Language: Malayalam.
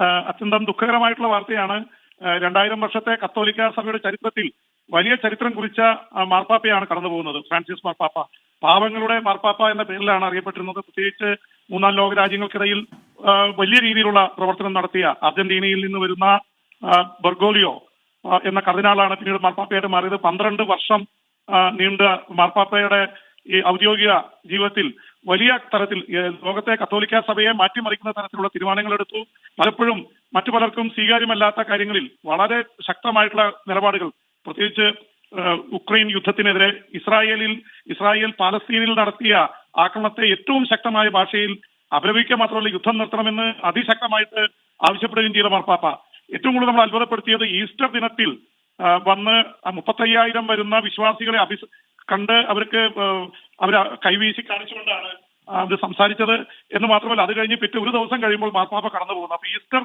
അത്യന്തം ദുഃഖകരമായിട്ടുള്ള വാർത്തയാണ്. രണ്ടായിരം വർഷത്തെ കത്തോലിക്ക സഭയുടെ ചരിത്രത്തിൽ വലിയ ചരിത്രം കുറിച്ച മാർപ്പാപ്പയാണ് കടന്നു പോകുന്നത്. ഫ്രാൻസിസ് മാർപ്പാപ്പ. പാവങ്ങളുടെ മാർപ്പാപ്പ എന്ന പേരിലാണ് അറിയപ്പെട്ടിരുന്നത്. പ്രത്യേകിച്ച് മൂന്നാം ലോക രാജ്യങ്ങൾക്കിടയിൽ വലിയ രീതിയിലുള്ള പ്രവർത്തനം നടത്തിയ അർജന്റീനയിൽ നിന്ന് വരുന്ന ബർഗോലിയോ എന്ന കർദിനാളാണ് പിന്നീട് മാർപ്പാപ്പയായിട്ട് മാറിയത്. പന്ത്രണ്ട് വർഷം നീണ്ട മാർപ്പാപ്പയുടെ ഈ ഔദ്യോഗിക ജീവിതത്തിൽ വലിയ തരത്തിൽ ലോകത്തെ കത്തോലിക്ക സഭയെ മാറ്റിമറിക്കുന്ന തരത്തിലുള്ള തീരുമാനങ്ങൾ എടുത്തു. പലപ്പോഴും മറ്റു പലർക്കും സ്വീകാര്യമല്ലാത്ത കാര്യങ്ങളിൽ വളരെ ശക്തമായിട്ടുള്ള നിലപാടുകൾ. പ്രത്യേകിച്ച് ഉക്രൈൻ യുദ്ധത്തിനെതിരെ ഇസ്രായേലിൽ ഇസ്രായേൽ പാലസ്തീനിൽ നടത്തിയ ആക്രമണത്തെ ഏറ്റവും ശക്തമായ ഭാഷയിൽ അപലപിക്കുക മാത്രമല്ല യുദ്ധം നിർത്തണമെന്ന് അതിശക്തമായിട്ട് ആവശ്യപ്പെടുകയും ചെയ്ത മാർപ്പാപ്പ. ഏറ്റവും കൂടുതൽ നമ്മൾ അത്ഭുതപ്പെടുത്തിയത് ഈസ്റ്റർ ദിനത്തിൽ വന്ന് മുപ്പത്തയ്യായിരം വരുന്ന വിശ്വാസികളെ അഭിസ് കണ്ട് അവർക്ക് അവർ കൈവീശി കാണിച്ചുകൊണ്ടാണ് അത് സംസാരിച്ചത് എന്ന് മാത്രമല്ല അത് കഴിഞ്ഞ് പിറ്റേ ഒരു ദിവസം കഴിയുമ്പോൾ മാർപ്പാപ്പ കടന്നു പോകുന്നു അപ്പൊ ഈസ്റ്റർ